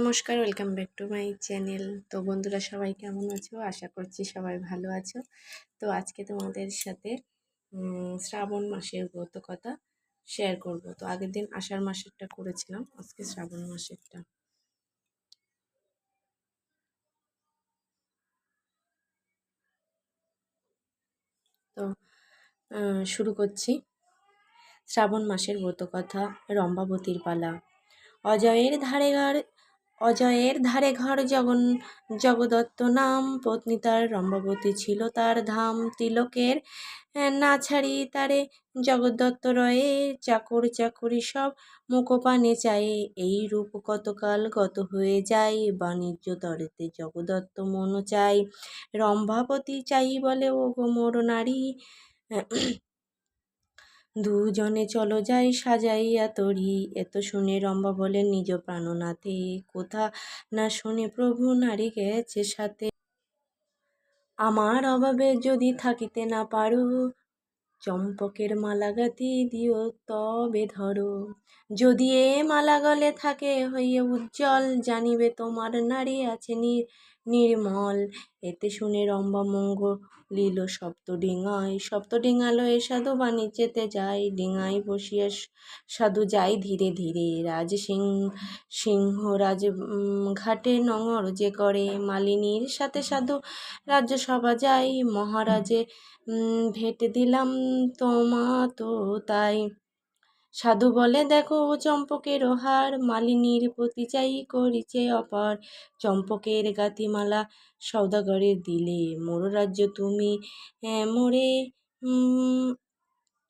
নমস্কার, welcome back to my channel. তো বন্ধুরা সবাই কেমন আছো? আশা করছি সবাই ভালো আছো। তো আজকে তোমাদের সাথে শ্রাবণ মাসের ব্রত কথা শেয়ার করব। তো আগের দিন আষাঢ় মাসেরটা করেছিলাম, আজকে শ্রাবণ মাসেরটা। তো শুরু করছি। শ্রাবণ মাসের ব্রত কথা রম্বাবতীর পালা। অজয়ের ধারে ঘর অজয়ের ধারে ঘর জগন, জগদত্ত নাম। পত্নী তার রম্বাবতী ছিল তার ধাম তিলকের। না ছাড়ি তারে জগদ্দত্ত রয়ে চাকর চাকরি সব মুখপানে চায়ে। এই রূপ কতকাল গত হয়ে যায়, বাণিজ্য তরেতে জগদত্ত মন চাই রম্ভাবতী চাই বলে ও গো মোর নারী। দুজনে চলো যাই সাজাইয়া তরি। এত শুনে রম্বা বলেন নিজ প্রাণনাথে, কোথা না শুনে প্রভু নারী গেছে সাথে? আমার অভাবে যদি থাকিতে না পারো, চম্পকের মালা গাতি দিও তবে ধরো। যদি এ মালা গলে থাকে, হইয়া উজ্জ্বল জানিবে তোমার নারী আছে নির্মল। এতে শুনে রম্বা মঙ্গ লীল সপ্ত ডিঙায়, সপ্ত ডিঙালো এ সাধু বাণিজ্যেতে যায়। ডিঙায় বসিয়া সাধু যায় ধীরে ধীরে। রাজ সিং, সিংহ রাজ ঘাটে নঙর যে করে। মালিনীর সাথে সাধু রাজ্যসভা যায়। মহারাজে ভেটে দিলাম তোমা তো তাই। সাধু বলে, দেখো ও চম্পকের ওহার মালিনীর প্রতি চাই করিছে অপার। চম্পকের গাতিমালা সৌদাগরের দিলে। মোর রাজ্য তুমি মোরে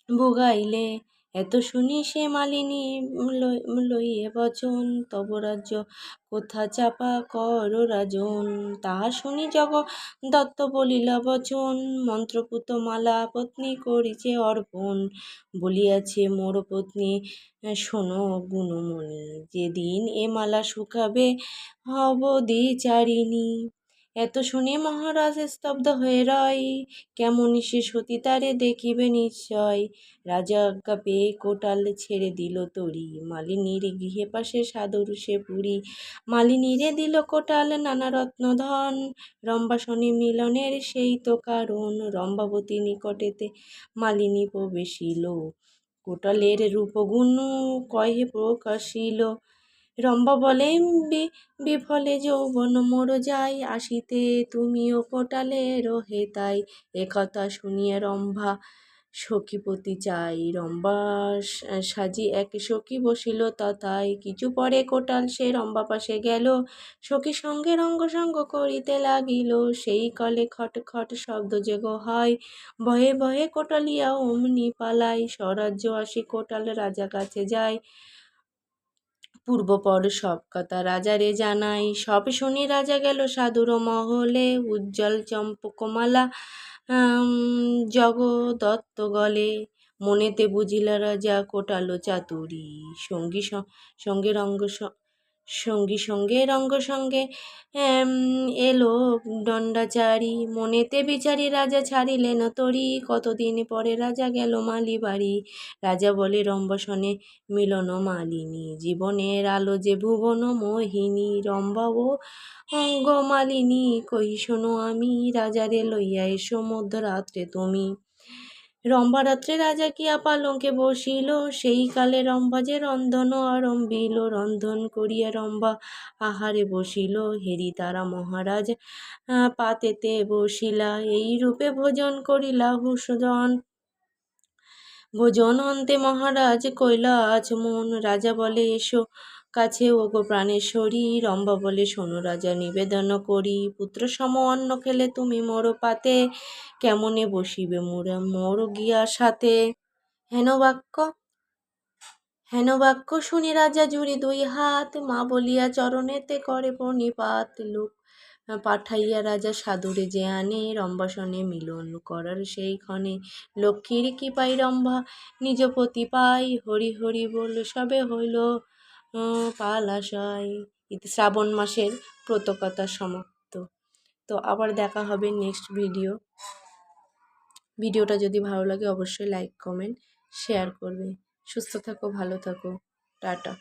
ভোগাইলে। এত শুনি সে মালিনী লইয়ে বচন, তব রাজ্য কোথা চাপা কর রাজন? তাহা শুনি জগ দত্ত বলিলা, বচন, মন্ত্রপুত মালা পত্নী করিছে অর্পণ। বলিয়াছে, মোর পত্নী, শোনো গুণমণি, যেদিন এ মালা শুকাবে, হব দি চারিণী এত শুনে মহারাজ স্তব্ধ হয়ে রয়। কেমন সে সতী তারে দেখিবে নিশ্চয়। রাজা আজ্ঞা পেয়ে কোটাল ছেড়ে দিল তরি। মালিনীর গৃহে পাশে সাদর সে পুরী। মালিনীরে দিল কোটাল নানা রত্ন ধন রম্বাসনে মিলনের সেই তো কারণ। রম্বাবতী নিকটেতে মালিনী প্রবেশিল। কোটালের রূপগুণ কহে প্রকাশিল। রম্বা বলে বিফলে যৌবন মোর যাই, আসিতে তুমিও কোটালে রহে তাই। একথা শুনিয়া রম্ভা সখীপতি চাই। রম্বা সাজি এক সখী বসিল তথায়। কিছু পরে কোটাল সে রম্বা পাশে গেল। সখী সঙ্গে রঙ্গ সঙ্গ করিতে লাগিল। সেই কলে খট খট শব্দ যেগ হয়, ভয়ে ভয়ে কোটালিয়া অমনি পালাই। স্বরাজ্য আসি কোটাল রাজা কাছে যায়। পূর্বপর সব কথা রাজারে জানাই। সব শুনি রাজা গেল সাধুর মহলে, উজ্জ্বল চম্পকমালা জগদত্ত গলে। মনেতে বুঝিলা রাজা কোটালো চাতুরী, সঙ্গী সঙ্গে রঙ্গ সঙ্গী সঙ্গে রঙ্গ সঙ্গে এলো দণ্ডাচারী। মনেতে বিচারি রাজা ছাড়িলেন তরি। কতদিন পরে রাজা গেল মালি বাড়ি। রাজা বলে, রম্বসনে মিলন মালিনী। জীবনের আলো যে ভুবন মোহিনী। রম্বা ও অঙ্গ মালিনী। কহি শোনো আমি, রাজারে লইয়া এসো মধ্যরাত্রে তুমি। রম্ভারাত্রে রাজা কিয়া পালঙ্কে বসিল? সেই কালে রম্ভা যে রন্ধন আরম্ভিল, রন্ধন করিয়া রম্বা আহারে বসিল। হেরি তারা মহারাজ পাতেতে বসিলা। এই রূপে ভোজন করিলা হুসজন ভোজন অন্তে মহারাজ কৈলাস মন, রাজা বলে এসো। কাছে ও গো প্রাণেশ্বরী রম্বা বলে শোনো রাজা, নিবেদন করি। পুত্র সম অন্ন খেলে তুমি মোর পাতে, কেমনে বসিবে মোরা, মোর গিয়া সাথে? হেন বাক্য হেন বাক্য শুনি রাজা জুড়ি দুই হাত, মা বলিয়া চরণেতে করে প্রণিপাত লোক। পাঠাইয়া রাজা সাধুরে যে আনে, রম্বাসনে মিলন করার সেই ক্ষণে লক্ষ্মীর কি পাই রম্ভা নিজ পতি পাই। হরি হরি বল, সবে হইল পালাশয় শ্রাবণ মাসের প্রতকতা সমাপ্ত। তো আবার দেখা হবে নেক্সট ভিডিও ভিডিওটা যদি ভালো লাগে, অবশ্যই লাইক কমেন্ট শেয়ার করবে। সুস্থ থাকো ভালো থাকো। টাটা।